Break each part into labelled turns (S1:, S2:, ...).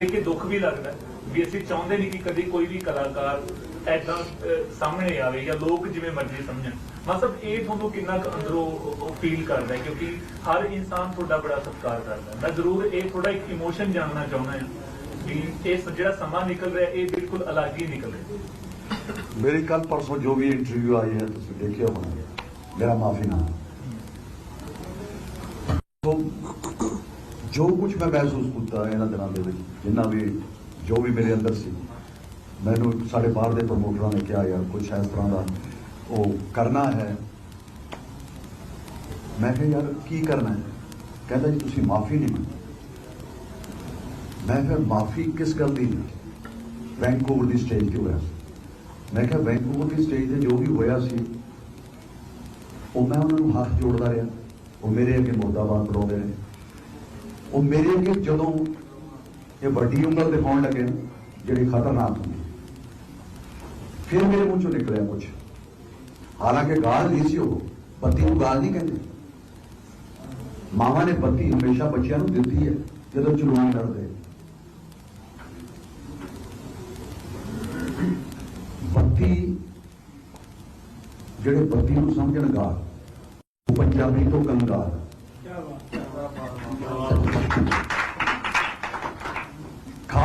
S1: ਕਿ ਦੁੱਖ ਵੀ ਲੱਗਦਾ ਵੀ ਅਸੀਂ ਚਾਹੁੰਦੇ ਨਹੀਂ ਕਿ ਕਦੇ ਕੋਈ ਵੀ ਕਲਾਕਾਰ ਐਦਾਂ ਸਾਹਮਣੇ ਆਵੇ ਜਾਂ ਲੋਕ ਜਿਵੇਂ ਮਰਜ਼ੀ ਸਮਝਣ। ਮਤਲਬ ਇਹ ਤੁਹਾਨੂੰ ਕਿੰਨਾ ਕੁ ਅੰਦਰੋਂ ਫੀਲ ਕਰਦਾ ਹੈ ਕਿਉਂਕਿ ਹਰ ਇਨਸਾਨ ਤੁਹਾਡਾ ਬੜਾ ਸਤਿਕਾਰ ਕਰਦਾ ਮੈਂ ਜ਼ਰੂਰ ਇਹ ਥੋੜਾ ਇੱਕ ਇਮੋਸ਼ਨ ਜਾਣਨਾ ਚਾਹੁੰਦਾ ਹਾਂ ਵੀ ਇਹ ਜਿਹੜਾ ਸਮਾਂ ਨਿਕਲ ਰਿਹਾ ਇਹ ਬਿਲਕੁਲ ਅਲੱਗ ਹੀ ਨਿਕਲ ਰਿਹਾ
S2: ਮੇਰੀ ਕੱਲ ਪਰਸੋਂ ਜੋ ਵੀ ਇੰਟਰਵਿਊ ਆਈ ਹੈ ਤੁਸੀਂ ਦੇਖਿਆ ਹੋਣਾ। ਮੇਰਾ ਮਾਫੀ ਨਾ ਜੋ ਕੁਝ ਮੈਂ ਮਹਿਸੂਸ ਕੀਤਾ ਇਹਨਾਂ ਦਿਨਾਂ ਦੇ ਵਿੱਚ, ਜਿੰਨਾ ਵੀ ਜੋ ਵੀ ਮੇਰੇ ਅੰਦਰ ਸੀ, ਮੈਨੂੰ ਸਾਡੇ ਬਾਹਰ ਦੇ ਪ੍ਰਮੋਟਰਾਂ ਨੇ ਕਿਹਾ, ਯਾਰ ਕੁਝ ਇਸ ਤਰ੍ਹਾਂ ਦਾ ਉਹ ਕਰਨਾ ਹੈ। ਮੈਂ ਕਿਹਾ, ਯਾਰ ਕੀ ਕਰਨਾ ਹੈ? ਕਹਿੰਦਾ ਜੀ, ਤੁਸੀਂ ਮਾਫੀ ਨਹੀਂ ਮੰਗੀ ਮੈਂ ਕਿਹਾ, ਮਾਫੀ ਕਿਸ ਗੱਲ ਦੀ ਵੈਂਕੂਵਰ ਦੀ ਸਟੇਜ ਤੇ ਹੋਇਆ ਸੀ। ਮੈਂ ਕਿਹਾ ਵੈਂਕੂਵਰ ਦੀ ਸਟੇਜ ਤੇ ਜੋ ਵੀ ਹੋਇਆ ਸੀ, ਉਹ ਮੈਂ ਉਹਨਾਂ ਨੂੰ ਹੱਥ ਜੋੜਦਾ ਰਿਹਾ। ਉਹ ਮੇਰੇ ਅੱਗੇ ਮੁਰਦਾਬਾਦ ਬੁਲਾਉਂਦੇ ਰਹੇ। ਉਹ ਮੇਰੇ ਅੱਗੇ ਜਦੋਂ ਇਹ ਵੱਡੀ ਉਮਰ ਉਂਗਲ ਦਿਖਾਉਣ ਲੱਗੇ ਨਾ, ਜਿਹੜੀ ਖਤਰਨਾਕ ਹੁੰਦੀ ਫਿਰ ਮੇਰੇ ਮੂੰਹ ਚੋਂ ਨਿਕਲਿਆ ਕੁਝ ਹਾਲਾਂਕਿ ਗਾਲ ਨਹੀਂ ਸੀ ਉਹ ਪਤੀ ਨੂੰ ਗਾਲ ਨਹੀਂ ਕਹਿੰਦੇ। ਮਾਵਾਂ ਨੇ ਬੱਤੀ ਹਮੇਸ਼ਾ ਬੱਚਿਆਂ ਨੂੰ ਦਿੱਤੀ ਹੈ ਜਦੋਂ ਚੁਣਾਈ ਲੜਦੇ ਬੱਤੀ ਜਿਹੜੇ ਬੱਤੀ ਨੂੰ ਸਮਝਣ ਗਾਲ ਪੰਜਾਬੀ ਤੋਂ ਕੰਗਾਲ।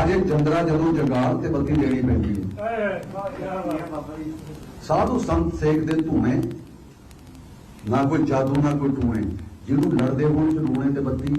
S2: ਖਾਜੇ ਚੰਦਰਾ ਜਦੋਂ ਜਗਾਲ ਤੇ ਬੱਤੀ ਦੇਣੀ ਪੈਂਦੀ ਹੈ। ਸਾਧੂ ਸੰਤ ਸੇਕਦੇ ਧੂਏ ਨਾ ਕੋਈ ਜਾਦੂ ਨਾ ਕੋਈ ਟੂਏ ਜਿਹਨੂੰ ਲੜਦੇ ਹੋਣ ਚ ਰੂਣੇ ਤੇ ਬੱਤੀ